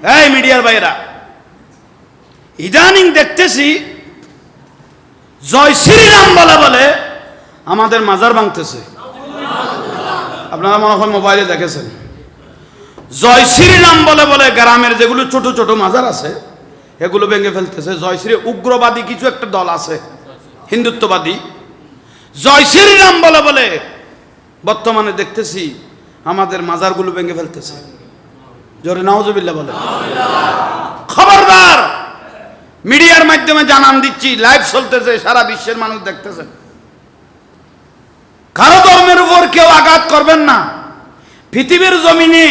এই মিডিয়ার বাইরা ইদানিং দেখতেছি জয় শ্রীরাম বলে বলে আমাদের মাজার ভাঙতেছে। আপনারা মনে হয় মোবাইলে দেখেছেন। জয় শ্রীরাম বলে বলে গ্রামের যেগুলো ছোট ছোট মাজার আছে, এগুলো ভেঙে ফেলতেছে। জয় শ্রী উগ্রবাদী কিছু একটা দল আছে, হিন্দুত্ববাদী। জয় শ্রীরাম বলে বলে বর্তমানে দেখতেছি আমাদের মাজারগুলো ভেঙে ফেলতেছে। জোরে নাওজবিল্লা বলে খবরদার! মিডিয়ার মাধ্যমে জানান দিচ্ছি লাইভ চলতেছে, সারা বিশ্বের মানুষ দেখতেছে। কারও ধর্মের উপর কেউ আঘাত করবেন না। পৃথিবীর জমিনে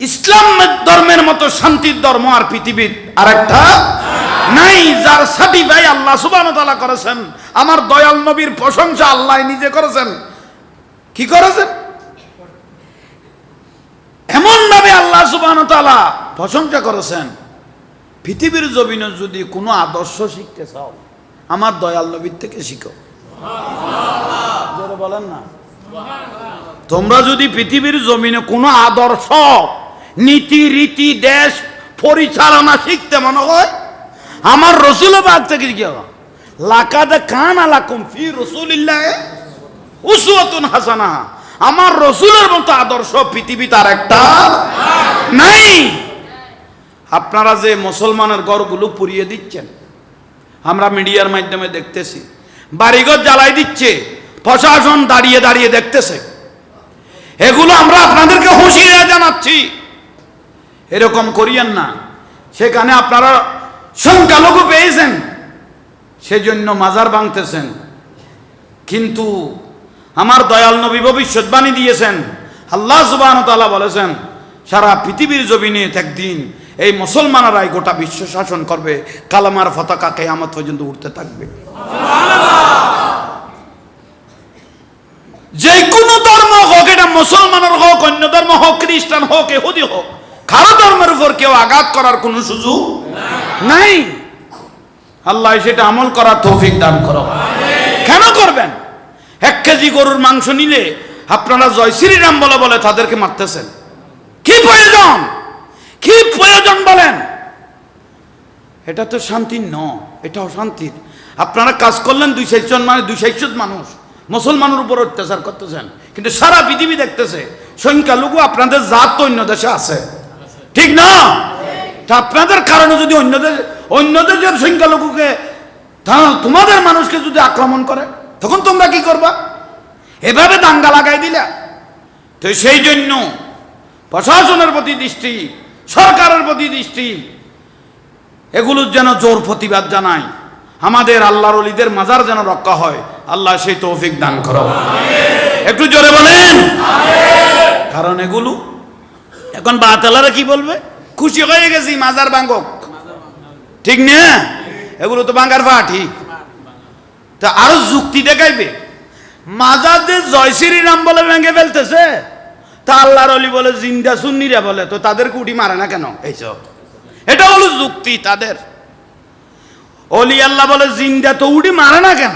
ইসলাম ধর্মের মতো শান্তির ধর্ম আর পৃথিবীর আরেকটা নাই, যার সার্টিফাই আল্লাহ সুবান তালা করেছেন। আমার দয়াল নবীর প্রশংসা আল্লাহ নিজে করেছেন। কি করেছেন? এমন ভাবে আল্লাহ সুবান তালা প্রশংসা করেছেন। পৃথিবীর জমিনে যদি কোনো আদর্শ শিখতে চাও আমার দয়াল নবীর থেকে শিখো। বলেন না। তোমরা যদি পৃথিবীর জমিনে কোনো আদর্শ নীতি রীতি দেশ পরিচালনা শিখতে মনে হয় আমার রসুল বাগ থেকে কি লাকাদে কান আলাকুম ফি রসুলিল্লাহ উসওয়াতুন হাসানা আমার রসুলের মতো আদর্শ পৃথিবী তার একটা নাই। আপনারা যে মুসলমানের ঘরগুলো পুড়িয়ে দিচ্ছেন, আমরা মিডিয়ার মাধ্যমে দেখতেছি, বাড়িঘর জ্বালাই দিচ্ছে, প্রশাসন দাঁড়িয়ে দাঁড়িয়ে দেখতেছে। এগুলো আমরা আপনাদেরকে হুঁশিয়ার জানাচ্ছি। এরকম করিয়েন না। সেখানে আপনারা সংখ্যালঘু পেয়েছেন, সেজন্য মাজার ভাঙতেছেন। কিন্তু আমার দয়াল নবী ভবিষ্যৎবাণী দিয়েছেন, আল্লাহ সুবাহ বলেছেন সারা পৃথিবীর জমিনে একদিন এই মুসলমানরাই গোটা বিশ্ব শাসন করবে, কালামার পতাকা কেয়ামত পর্যন্ত উঠতে থাকবে। যে কোনো ধর্ম হোক, এটা মুসলমানের হোক, অন্য ধর্ম হোক, খ্রিস্টান হোক এহুদি হোক, কারও ধর্মের উপর কেউ আঘাত করার কোনো সুযোগ নাই। আল্লাহ সেটা আমল করার তৌফিক দান করো। কেন করবেন? এক কেজি গরুর মাংস নিলে আপনারা জয় শ্রীরাম বলে বলে তাদেরকে মারতেছেন। কি প্রয়োজন? কি প্রয়োজন বলেন? এটা তো শান্তির ন এটা অশান্তির আপনারা কাজ করলেন দুই চারজন মানে দুই চারশো মানুষ। মুসলমানের উপর অত্যাচার করতেছেন, কিন্তু সারা পৃথিবী দেখতেছে, সংখ্যালঘু আপনাদের জাত তো অন্য দেশে আছে। ঠিক না? তা আপনাদের কারণে যদি অন্য দেশ অন্য দেশের সংখ্যালঘুকে তোমাদের মানুষকে যদি আক্রমণ করে, তখন তোমরা কি করবা? এভাবে দাঙ্গা লাগাই দিলে। তো সেই জন্য প্রশাসনের প্রতি দৃষ্টি, সরকারের প্রতি দৃষ্টি এগুলোর যেন জোর প্রতিবাদ জানায়। আমাদের আল্লাহর অলিদের মাজার যেন রক্ষা হয়, আল্লাহ সেই তৌফিক দান করো একটু জোরে বলেন। কারণ এগুলো, এখন বাতালারা কি বলবে? খুশি হয়ে গেছি, মাজার বাঙ্গক ঠিক না? এগুলো তো বাঙ্গার পাঠি তা আরও যুক্তি দেখাইবে। মাজার যে জয় শ্রীরাম বলে ভেঙে ফেলতেছে তা আল্লাহর অলি বলে, জিন্দা সুন্নিরা বলে, তো তাদেরকে উঠি মারে না কেন? এইসব এটা হলো যুক্তি তাদের। অলি আল্লাহ বলে, জিন্দা তো উঠি মারে না কেন?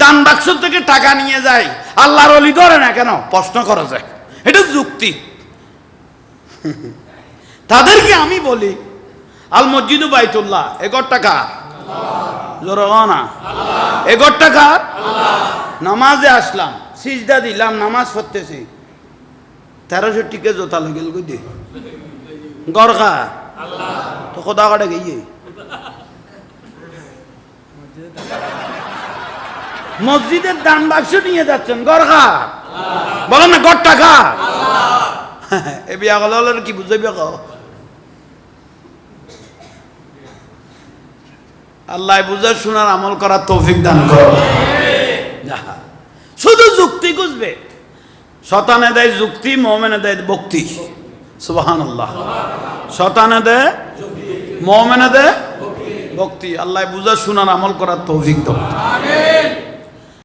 দান বাক্স থেকে টাকা নিয়ে যায়, আল্লাহর অলি ধরে না কেন? প্রশ্ন করা যায়। এটা যুক্তি। তাদেরকে আমি বলি, আল মসজিদ বাইতুল্লাহ এগর টাকা জোর না। এগর টাকা নামাজে আসলাম, সিজদা দিলাম, নামাজ পড়তেছি। তেরোশো টিকে জোতা লাগিল গুদি গরখা তো খোদা কাটে গিয়ে মসজিদের দান বাক্স নিয়ে যাচ্ছেন গরখা বলেন না, গড় টাকা। এ বিয়া গেল হলে কি বুঝাইবে ক আল্লাহ বুঝার শোনার আমল করার তৌফিক দান করো। শুধু যুক্তি খুঁজবে। শতানে দেয় যুক্তি, মোমেনে দেয় ভক্তি। সুবাহান আল্লাহ শতানে দেয় মোমেনে দেয় ভক্তি। আল্লাহ বুঝা, শুনার আমল করার তৌফিক দাও।